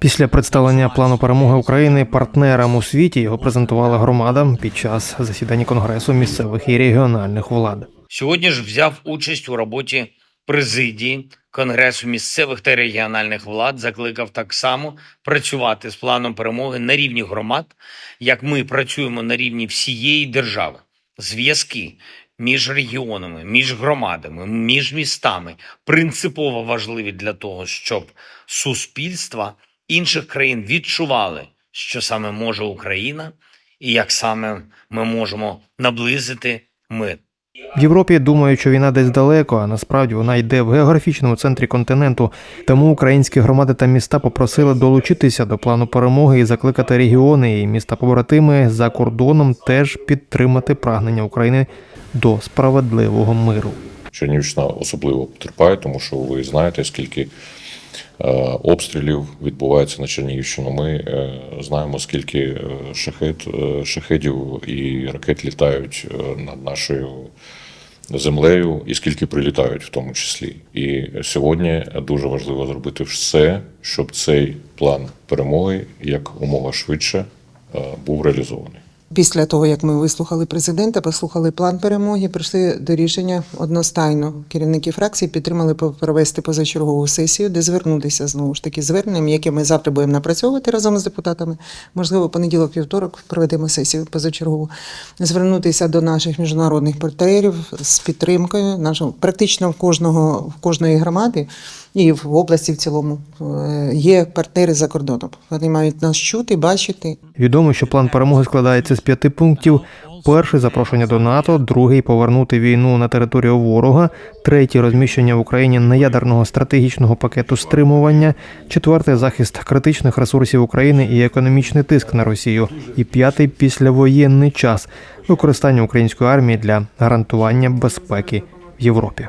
Після представлення плану перемоги України партнерам у світі його презентувала громада під час засідання конгресу місцевих і регіональних влад. Сьогодні ж взяв участь у роботі президії Конгресу місцевих та регіональних влад, закликав так само працювати з планом перемоги на рівні громад, як ми працюємо на рівні всієї держави. Зв'язки між регіонами, між громадами, між містами принципово важливі для того, щоб суспільства інших країн відчували, що саме може Україна, і як саме ми можемо наблизити мир. В Європі думають, що війна десь далеко, а насправді вона йде в географічному центрі континенту. Тому українські громади та міста попросили долучитися до плану перемоги і закликати регіони і міста побратими за кордоном теж підтримати прагнення України до справедливого миру. Чернігівщина особливо потерпає, тому що ви знаєте, скільки обстрілів відбувається на Чернігівщину. Ми е, знаємо, скільки е, шахет, е, шахедів і ракет літають е, над нашою землею, і скільки прилітають в тому числі. І сьогодні дуже важливо зробити все, щоб цей план перемоги як умога швидше е, був реалізований. Після того, як ми вислухали президента, послухали план перемоги, прийшли до рішення одностайно. Керівники фракції підтримали провести позачергову сесію, де звернутися знову ж таки зверненням, яке ми завтра будемо напрацьовувати разом з депутатами. Можливо, понеділок, вівторок проведемо сесію позачергову. Звернутися до наших міжнародних партнерів з підтримкою нашого практично в кожного в кожної громади і в області в цілому е, є партнери за кордоном. Вони мають нас чути, бачити. Відомо, що план перемоги складається з п'яти пунктів: перший запрошення до НАТО, другий повернути війну на територію ворога, третій розміщення в Україні неядерного стратегічного пакету стримування, четвертий захист критичних ресурсів України і економічний тиск на Росію, і п'ятий післявоєнний час використання української армії для гарантування безпеки в Європі.